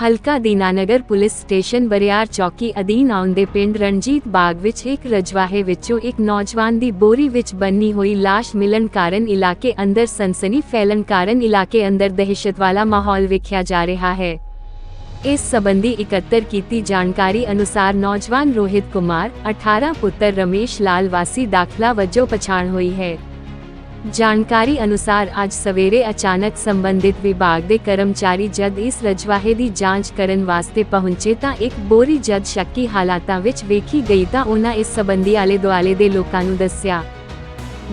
ਹਲਕਾ Dinanagar police station Bariar ਚੌਕੀ ਅਧੀਨ ਆਉਂਦੇ ਪਿੰਡ ਰਣਜੀਤ ਬਾਗ ਵਿੱਚ ਇੱਕ ਰਜਵਾਹੇ ਵਿੱਚੋਂ ਇੱਕ ਨੌਜਵਾਨ ਦੀ ਬੋਰੀ ਵਿੱਚ ਬੰਨੀ ਹੋਈ ਲਾਸ਼ ਮਿਲਣ ਕਾਰਨ ਇਲਾਕੇ ਅੰਦਰ ਸਨਸਨੀ ਫੈਲਣ ਕਾਰਨ ਇਲਾਕੇ ਅੰਦਰ ਦਹਿਸ਼ਤ ਵਾਲਾ ਮਾਹੌਲ ਵੇਖਿਆ ਜਾ ਰਿਹਾ ਹੈ। ਇਸ ਸੰਬੰਧੀ ਇਕੱਤਰ ਕੀਤੀ ਜਾਣਕਾਰੀ ਅਨੁਸਾਰ ਨੌਜਵਾਨ ਰੋਹਿਤ ਕੁਮਾਰ 18 ਪੁੱਤਰ ਰਮੇਸ਼ ਲਾਲ ਵਾਸੀ ਦਾਖਲਾ ਵਜੋਂ ਪਛਾਣ ਹੋਈ ਹੈ। ਜਾਣਕਾਰੀ ਅਨੁਸਾਰ ਅੱਜ ਸਵੇਰੇ ਅਚਾਨਕ ਸੰਬੰਧਿਤ ਵਿਭਾਗ ਦੇ ਕਰਮਚਾਰੀ ਜਦ ਇਸ ਰਜਵਾਹੇ ਦੀ ਜਾਂਚ ਕਰਨ ਵਾਸਤੇ ਪਹੁੰਚੇ ਤਾਂ ਇੱਕ ਬੋਰੀ ਜਦ ਸ਼ੱਕੀ ਹਾਲਾਤਾਂ ਵਿੱਚ ਵੇਖੀ ਗਈ ਤਾਂ ਉਹਨਾਂ ਇਸ ਸੰਬੰਧੀ ਆਲੇ ਦੁਆਲੇ ਦੇ ਲੋਕਾਂ ਨੂੰ ਦੱਸਿਆ।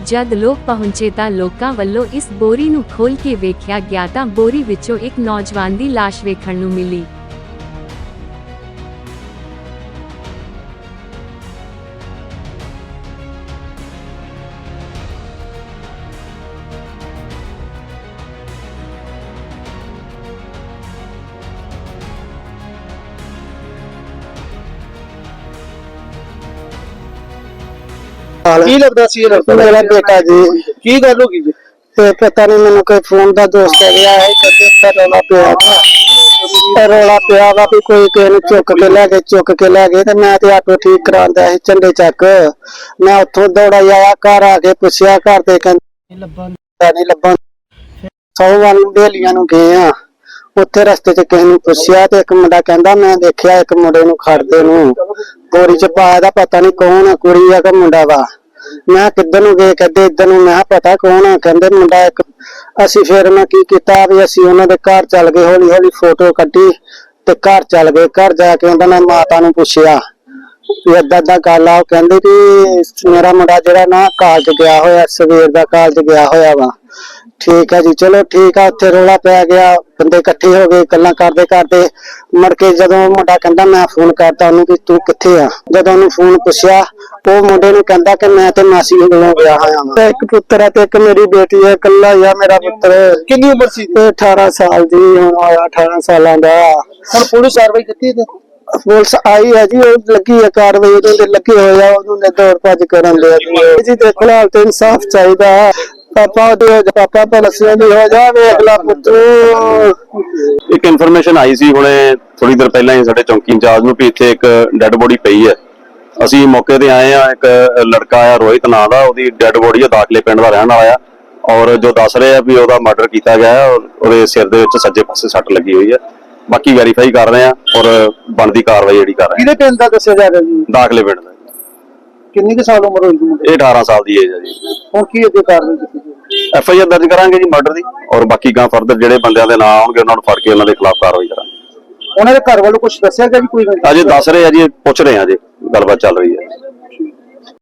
ਜਦ ਲੋਕ ਪਹੁੰਚੇ ਤਾਂ ਲੋਕਾਂ ਵੱਲੋਂ ਇਸ ਬੋਰੀ ਨੂੰ ਖੋਲ ਕੇ ਵੇਖਿਆ ਗਿਆ ਤਾਂ ਬੋਰੀ ਵਿੱਚੋਂ ਇੱਕ ਨੌਜਵਾਨ ਦੀ ਲਾਸ਼ ਵੇਖਣ ਨੂੰ ਮਿਲੀ। ਕੀ ਲੱਗਦਾ ਸੀ ਇਹ ਲੜਕਾ? ਮੇਰਾ ਬੇਟਾ ਜੀ। ਕੀ ਗੱਲ ਹੋ ਗਈ ਜੀ? ਤੇ ਪਤਾ ਨਹੀਂ ਮੈਨੂੰ ਕੋਈ ਫੋਨ ਦਾ ਦੋਸਤ ਕਹਿ ਗਿਆ ਹੈ ਕਿ ਇੱਥੇ ਰੌਲਾ ਪਿਆ ਵਾ। ਤੇ ਰੌਲਾ ਪਿਆ ਵਾ ਵੀ ਕੋਈ ਕਿਸੇ ਨੂੰ ਚੁੱਕ ਕੇ ਲੈ ਗਏ ਚੁੱਕ ਕੇ ਲੈ ਗਏ ਤੇ ਮੈਂ ਤੇ ਆਟੋ ਠੀਕ ਕਰਾਉਂਦਾ ਸੀ ਝੰਡੇ ਚੱਕ। ਮੈਂ ਉੱਥੋਂ ਦੌੜਾ ਆਇਆ ਘਰ ਆ ਕੇ ਪੁੱਛਿਆ ਘਰ ਦੇ ਕਹਿੰਦੇ ਲੱਭਣ ਨਹੀਂ ਲੱਭਣ। ਸੌ ਵੱਲ ਬੇਲੀਆਂ ਨੂੰ ਗਏ ਆ। ਉੱਥੇ ਰਸਤੇ 'ਚ ਕਿਸੇ ਨੂੰ ਪੁੱਛਿਆ ਤੇ ਇੱਕ ਮੁੰਡਾ ਕਹਿੰਦਾ, ਮੈਂ ਦੇਖਿਆ ਇੱਕ ਮੁੰਡੇ ਨੂੰ ਖੜਦੇ ਨੂੰ। ਬੋਰੀ 'ਚ ਪਾਇਆ ਦਾ ਪਤਾ ਨਹੀਂ ਕੌਣ ਆ, ਕੁੜੀ ਆ ਕਿ ਮੁੰਡਾ ਵਾ? ਮੈਂ ਕਿੱਧਰ ਨੂੰ ਗਏ ਕਹਿੰਦੇ ਇੱਧਰ ਨੂੰ? ਮੈਂ ਪਤਾ ਕੌਣ ਆ? ਕਹਿੰਦੇ, ਮੁੰਡਾ ਇੱਕ ਅਸੀਂ ਫਿਰ ਮੈਂ ਕੀ ਕੀਤਾ ਵੀ ਅਸੀਂ ਉਹਨਾਂ ਦੇ ਘਰ ਚੱਲ ਗਏ ਹੌਲੀ ਹੌਲੀ ਫੋਟੋ ਕੱਢੀ ਤੇ ਘਰ ਚੱਲ ਗਏ। ਘਰ ਜਾ ਕੇ ਉਹਨਾਂ ਨੇ ਮਾਤਾ ਨੂੰ ਪੁੱਛਿਆ ਵੀ ਏਦਾਂ ਏਦਾਂ ਗੱਲ ਆ। ਉਹ ਕਹਿੰਦੇ ਵੀ ਮੇਰਾ ਮੁੰਡਾ ਜਿਹੜਾ ਨਾ ਕਾਲਜ ਗਿਆ ਹੋਇਆ, ਸਵੇਰ ਦਾ ਕਾਲਜ ਗਿਆ ਹੋਇਆ ਵਾ। ਠੀਕ ਹੈ ਜੀ ਚਲੋ ਠੀਕ ਆ ਉੱਥੇ ਰੋਲਾ ਪੈ ਗਿਆ ਬੰਦੇ ਇਕੱਠੇ ਹੋ ਗਏ ਗੱਲਾਂ ਕਰਦੇ ਕਰਦੇ ਮੁੜ ਕੇ ਜਦੋਂ ਮੁੰਡਾ ਕਹਿੰਦਾ ਮੈਂ ਫੋਨ ਕਰਤਾ ਉਹਨੂੰ ਕਿ ਤੂੰ ਕਿੱਥੇ ਆ? ਜਦੋਂ ਉਹਨੂੰ ਫੋਨ ਪੁੱਛਿਆ ਉਹ ਮੁੰਡੇ ਨੂੰ ਕਹਿੰਦਾ ਕਿ ਮੈਂ ਤੇ ਮਾਸੀ ਕੋਲੋਂ ਗਿਆ ਹੋਇਆ ਵਾਂ। ਇੱਕ ਪੁੱਤਰ ਹੈ ਤੇ ਇੱਕ ਮੇਰੀ ਬੇਟੀ ਹੈ ਇਕੱਲਾ ਹੀ ਆ ਮੇਰਾ ਪੁੱਤਰ। ਕਿੰਨੀ ਉਮਰ ਸੀ? ਇਹ 18 ਸਾਲ ਦੀ ਹੁਣ ਹੋਇਆ 18 ਸਾਲਾਂ ਦਾ। ਹੁਣ ਪੁਲਿਸ ਕਾਰਵਾਈ ਕੀਤੀ ਤੇ ਪੁਲਿਸ ਆਈ ਹੈ ਜੀ ਉਹ ਲੱਗੀ ਹੈ ਕਾਰਵਾਈ ਉਹਦੇ ਤੇ ਲੱਗੇ ਹੋਏ ਆ ਉਹਨੂੰ ਨੇ ਦੌੜ ਭੱਜ ਕਰਨ ਦੇ ਜੀ ਤੇ ਫਿਲਹਾਲ ਤੇ ਇਨਸਾਫ ਚਾਹੀਦਾ ਹੈ। ਪਾਪਾ ਉਹਦੇ ਪਾਪਾ ਪਲਸਿਆਂ ਦੀ ਹੋ ਜਾ ਵੇਖ ਲਾ ਪੁੱਤੂ ਇੱਕ ਇਨਫੋਰਮੇਸ਼ਨ ਆਈ ਸੀ ਹੁਣੇ ਥੋੜੀ ਦੇਰ ਪਹਿਲਾਂ ਹੀ ਸਾਡੇ ਚੌਂਕੀ ਇੰਚਾਰਜ ਨੂੰ ਵੀ ਇੱਥੇ ਇੱਕ ਡੈੱਡ ਬੋਡੀ ਪਈ ਹੈ। ਅਸੀਂ ਮੌਕੇ ਤੇ ਆਏ ਆ ਇੱਕ ਲੜਕਾ ਆ ਰੋਹਿਤ ਨਾਂ ਦਾ ਉਹਦੀ ਡੈੱਡ ਬੋਡੀ ਆ ਦਾਖਲੇ ਪਿੰਡ ਦਾ ਰਹਿਣ ਵਾਲਾ ਆ। ਔਰ ਜੋ ਦੱਸ ਰਹੇ ਆ ਵੀ ਉਹਦਾ ਮਰਡਰ ਕੀਤਾ ਗਿਆ ਹੈ ਔਰ ਉਹਦੇ ਸਿਰ ਦੇ ਵਿੱਚ ਸੱਜੇ ਪਾਸੇ ਸੱਟ ਲੱਗੀ ਹੋਈ ਹੈ। ਬਾਕੀ ਵੈਰੀਫਾਈ ਕਰ ਰਹੇ ਆ ਔਰ ਬਣਦੀ ਕਾਰਵਾਈ ਜਿਹੜੀ ਕਰ ਰਹੇ ਆ ਕਿਹਦੇ ਪਿੰਡ ਦਾ ਦੱਸਿਆ ਜਾ ਰਿਹਾ ਜੀ? ਦਾਖਲੇ ਪਿੰਡ ਦਾ। ਕਿੰਨੀ ਕੁ ਸਾਲ ਉਮਰ ਹੋਈ ਜੀ ਮੁੰਡੇ? ਇਹ 18 ਸਾਲ ਦੀ ਏਜ ਹੈ ਜੀ। ਹੁਣ ਕੀ ਅੱਗੇ ਕਾਰਵਾਈ ਐਫ ਆਈ ਆਰ ਦਰਜ ਕਰਾਂਗੇ ਜੀ ਮਰਡਰ ਦੀ। ਔਰ ਬਾਕੀ ਗਾਂ ਫਰਦਰ ਜਿਹੜੇ ਬੰਦਿਆਂ ਦੇ ਨਾਂ ਆਉਣਗੇ ਉਹਨਾਂ ਨੂੰ ਫੜ ਕੇ ਉਹਨਾਂ ਦੇ ਖਿਲਾਫ ਕਾਰਵਾਈ ਕਰਾਂਗੇ। ਉਹਨਾਂ ਦੇ ਘਰ ਵੱਲੋਂ ਕੁਝ ਦੱਸਿਆ ਗਿਆ ਜੀ ਕੋਈ? ਅਜੇ ਦੱਸ ਰਹੇ ਆ ਜੀ ਪੁੱਛ ਰਹੇ ਆ ਜੀ ਗੱਲਬਾਤ ਚੱਲ ਰਹੀ ਹੈ।